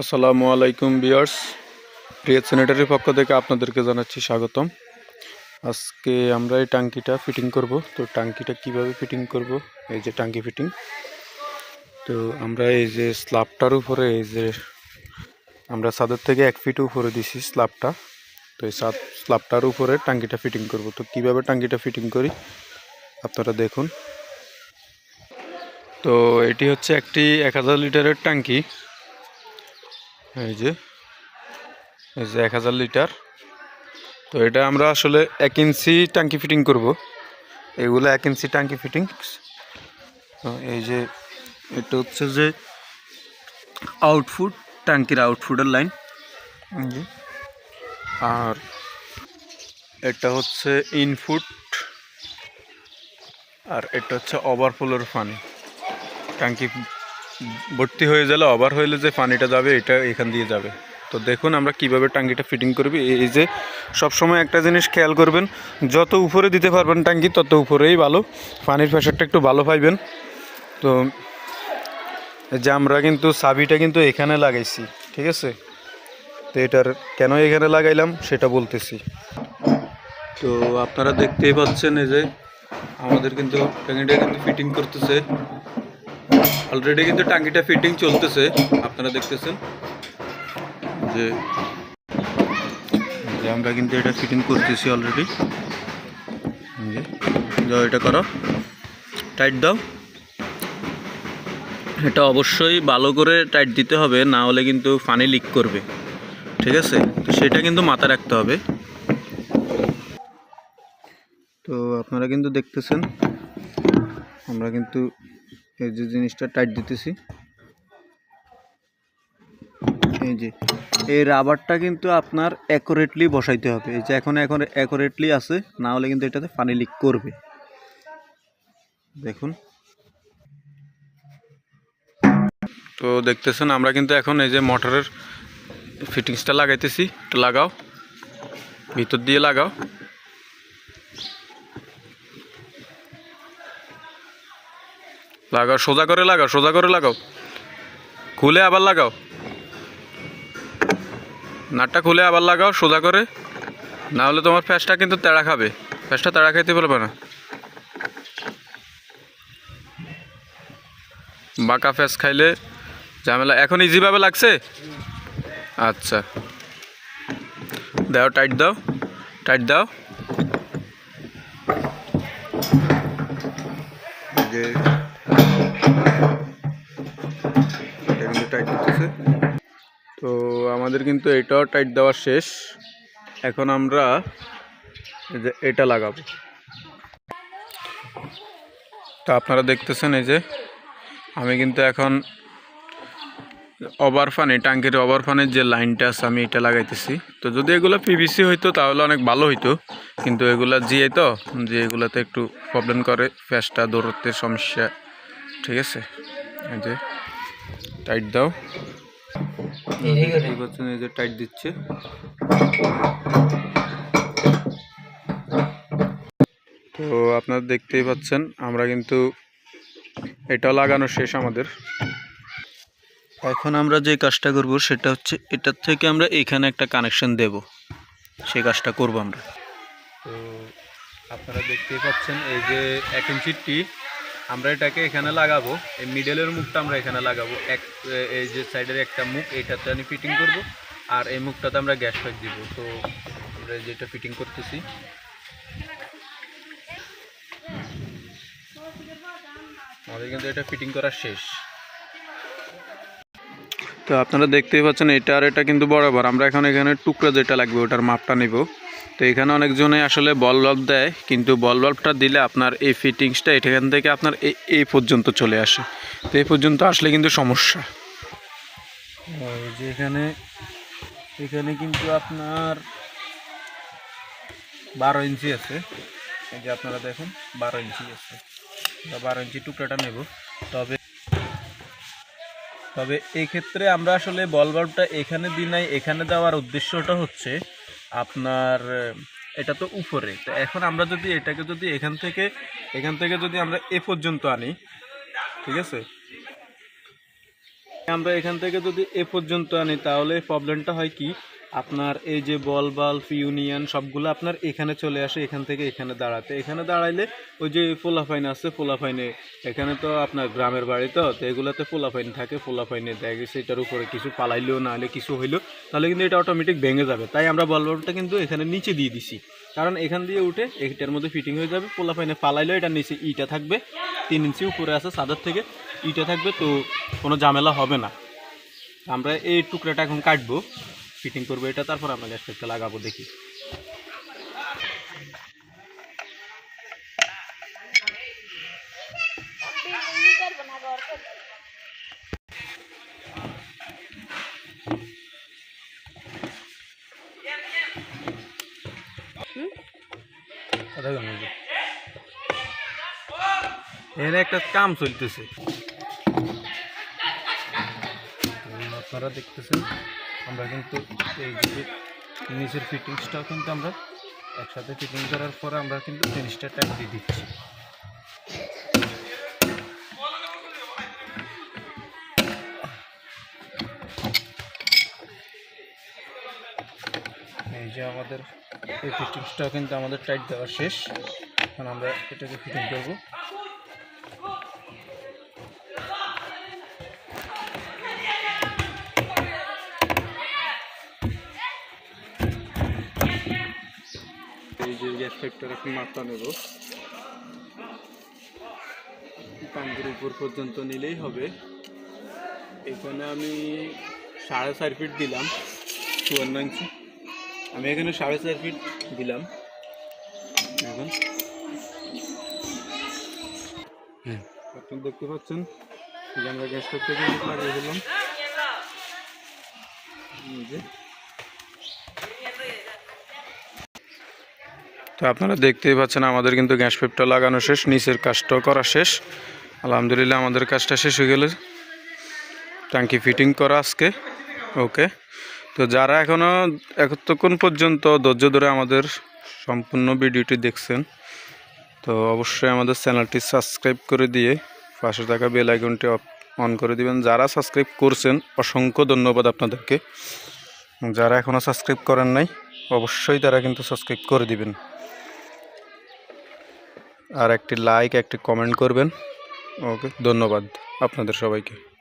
আসসালামু আলাইকুম বিয়ার্স প্রিয় সেনেটারির পক্ষ থেকে আপনাদেরকে জানাচ্ছি স্বাগতম। আজকে আমরা এই টাঙ্কিটা ফিটিং করব। তো টাঙ্কিটা কীভাবে ফিটিং করব? এই যে টাঙ্কি ফিটিং। তো আমরা এই যে স্ল্যাবটার উপরে এই যে আমরা ছাদের থেকে এক ফিট উপরে দিছি স্ল্যাবটা। তো এই সাদ স্ল্যাবটার উপরে টাঙ্কিটা ফিটিং করব। তো কীভাবে টাঙ্কিটা ফিটিং করি? আপনারা দেখুন। তো এটি হচ্ছে একটি এক হাজার লিটারের ট্যাঙ্কি এই যে এই যে এক হাজার লিটার। তো এটা আমরা আসলে এক ইঞ্চি ট্যাঙ্কি ফিটিং করব। এগুলো এক ইঞ্চি ট্যাঙ্কি ফিটিং। এই যে, এটা হচ্ছে যে আউটফুট, ট্যাঙ্কির আউটফুটের লাইন। আর এটা হচ্ছে ইনফুট, আর এটা হচ্ছে ওভারফ্লোর পানি। ট্যাঙ্কি ভর্তি হয়ে গেলে ওভার হইলে যে পানিটা যাবে, এটা এখান দিয়ে যাবে। তো দেখুন আমরা কীভাবে টাঙ্কিটা ফিটিং করবি। এই যে সব সময় একটা জিনিস খেয়াল করবেন, যত উপরে দিতে পারবেন টাঙ্কি তত উপরেই ভালো। পানির প্রেশারটা একটু ভালো পাইবেন। তো যে আমরা কিন্তু চাবিটা কিন্তু এখানে লাগাইছি, ঠিক আছে? তো এটার কেন এখানে লাগাইলাম সেটা বলতেছি। তো আপনারা দেখতেই পাচ্ছেন এই যে আমাদের কিন্তু ট্যাঙ্কিটা কিন্তু ফিটিং করতেছে। অলরেডি কিন্তু টাঙ্কিটা ফিটিং চলতেছে, আপনারা দেখতেছেন। যে আমরা কিন্তু এটা ফিটিং করতেছি অলরেডি যাও এটা করো। টাইট দাও। এটা অবশ্যই ভালো করে টাইট দিতে হবে, না হলে কিন্তু পানি লিক করবে। ঠিক আছে? তো সেটা কিন্তু মাথায় রাখতে হবে। তো আপনারা কিন্তু দেখতেছেন, আমরা কিন্তু এই যে জিনিসটা টাইট দিতেছি। এই যে, এই রাবারটা কিন্তু আপনার অ্যাকুরেটলি বসাইতে হবে। এই যে এখন এখন অ্যাকুরেটলি আছে, না হলে কিন্তু এটাতে পানি লিক করবে। দেখুন। তো দেখতেছেন, আমরা কিন্তু এখন এই যে মোটরের ফিটিংসটা লাগাইতেছি। লাগাও। ভিতর দিয়ে লাগাও। লাগাও, সোজা করে লাগাও, সোজা করে লাগাও। খুলে আবার লাগাও। নাটটা খুলে আবার লাগাও, সোজা করে। না হলে তোমার ফ্যাসটা কিন্তু তেড়া খাবে। ফ্যাসটা তেড়া খাইতে পারবে না। বাঁকা ফ্যাস খাইলে ঝামেলা। এখন ইজিভাবে লাগছে? আচ্ছা। দাও টাইট দাও টাইট দাও। টাইট তো আমাদের কিন্তু এটাও টাইট দেওয়া শেষ। এখন আমরা যে এটা লাগাবো। তো আপনারা দেখতেছেন এই যে, আমি কিন্তু এখন ওভার ওভারফানে ট্যাঙ্কের ওভারফানের যে লাইনটা আছে, আমি এটা লাগাইতেছি। তো যদি এগুলো পিভিসি হইতো, তাহলে অনেক ভালো হইতো। কিন্তু এগুলা জিয়ে তো যে এগুলাতে একটু প্রবলেম করে ফ্যাসটা দৌড়তে সমস্যা ঠিক আছে। এই যে টাইট দাও। পাচ্ছেন এই যে টাইট দিচ্ছে। তো আপনারা দেখতেই পাচ্ছেন, আমরা কিন্তু এটা লাগানো শেষ আমাদের। এখন আমরা যে কাজটা করব সেটা হচ্ছে, এটার থেকে আমরা এখানে একটা কানেকশন দেব। সেই কাজটা করব আমরা। তো আপনারা দেখতেই পাচ্ছেন, এই যে এক ইঞ্চিটি আমরা এটাকে এখানে লাগাবো। এই মিডলের মুখটা আমরা এখানে লাগাবো। এক এই যে সাইডের একটা মুখ, এইটাতে আমি ফিটিং করব। আর এই মুখটাতে আমরা গ্যাস পাইপ দিব। তো আমরা যেটা ফিটিং করতেছি। আমাদের কিন্তু এটা ফিটিং করা শেষ। তো আপনারা দেখতেই পাচ্ছেন, এটা আর এটা কিন্তু বরাবর। আমরা এখন এখানে টুকরা যেটা লাগবে, ওটার মাপটা নেব। তো এখানে অনেকজনে আসলে বল বাল্ব দেয়, কিন্তু বল বাল্বটা দিলে আপনার এই ফিটিংসটা এখান থেকে আপনার এই পর্যন্ত চলে আসে। তো এই পর্যন্ত আসলে কিন্তু সমস্যা। যে এখানে এখানে কিন্তু আপনার বারো ইঞ্চি আছে। এই যে আপনারা দেখুন, বারো ইঞ্চি আছে। বারো ইঞ্চি টুকরাটা নেব। তবে তবে এই ক্ষেত্রে আমরা আসলে বল বাল্বটা এখানে দিই নাই, এখানে দেওয়ার উদ্দেশ্যটা হচ্ছে আপনার এটা তো উপরে। তো এখন আমরা যদি এটাকে যদি এখান থেকে এখান থেকে যদি আমরা এ পর্যন্ত আনি, ঠিক আছে? আমরা এখান থেকে যদি এ পর্যন্ত আনি, তাহলে প্রবলেমটা হয় কি? আপনার এই যে বল, বাল্ব ইউনিয়ন সবগুলো আপনার এখানে চলে আসে, এখান থেকে এখানে দাঁড়াতে। এখানে দাঁড়াইলে ওই যে পোলাফাইন আছে পোলাফাইনে এখানে তো আপনার গ্রামের বাড়ি তো তো এগুলোতে পোলাফাইন থাকে পোলাফাইনে দেখা গেছে এটার উপরে কিছু পালাইলেও না হলে কিছু হইল তাহলে কিন্তু এটা অটোমেটিক ভেঙে যাবে। তাই আমরা বল, বাল্বটা কিন্তু এখানে নিচে দিয়ে দিছি। কারণ এখান দিয়ে উঠে এটার মধ্যে ফিটিং হয়ে যাবে পোলাফাইনে পালাইলেও এটা নিচে ইটা থাকবে, তিন ইঞ্চি উপরে আছে সাদার থেকে, ইটা থাকবে, তো কোনো ঝামেলা হবে না। আমরা এই টুকরাটা এখন কাটবো। ফিটিং করব এটা, তারপর আমরা গ্যাস পাইপটা লাগাবো, দেখি। এখানে একটা কাম চলতেছে। আপনারা দেখতেছেন? আমরা কিন্তু এই নিচের ফিটিংসটাও কিন্তু আমরা একসাথে ফিটিং করার পরে আমরা কিন্তু জিনিসটা ট্যাপ দিয়ে দিচ্ছি। এই যে আমাদের এই ফিটিংসটাও কিন্তু আমাদের টাইট দেওয়া শেষ। এখন আমরা এটাকে ফিটিং করব। যে গ্যাস একটু মাত্রা নেব। ট্যাঙ্কের উপর পর্যন্ত নিলেই হবে। এখানে আমি সাড়ে চার ফিট দিলাম, চুয়ান্ন ইঞ্চি আমি এখানে সাড়ে চার ফিট দিলাম। এখন। হ্যাঁ আপনি দেখতে পাচ্ছেন, যে আমরা গ্যাস কিন্তু লাগিয়ে দিলাম যে। তো আপনারা দেখতেই পাচ্ছেন, আমাদের কিন্তু গ্যাস পাইপটা লাগানো শেষ, নিচের কাজটাও করা শেষ। আলহামদুলিল্লাহ আমাদের কাজটা শেষ হয়ে গেলে। ট্যাঙ্কি ফিটিং করা আজকে, ওকে। তো যারা এখনও এতক্ষণ পর্যন্ত ধৈর্য ধরে আমাদের সম্পূর্ণ ভিডিওটি দেখছেন, তো অবশ্যই আমাদের চ্যানেলটি সাবস্ক্রাইব করে দিয়ে পাশে থাকা বেল আইকনটি অন করে দিবেন। যারা সাবস্ক্রাইব করছেন, অসংখ্য ধন্যবাদ আপনাদেরকে। যারা এখনও সাবস্ক্রাইব করেন নাই, অবশ্যই তারা কিন্তু সাবস্ক্রাইব করে দিবেন। আর একটি লাইক একটি কমেন্ট করবেন। ওকে ধন্যবাদ আপনাদের সবাইকে।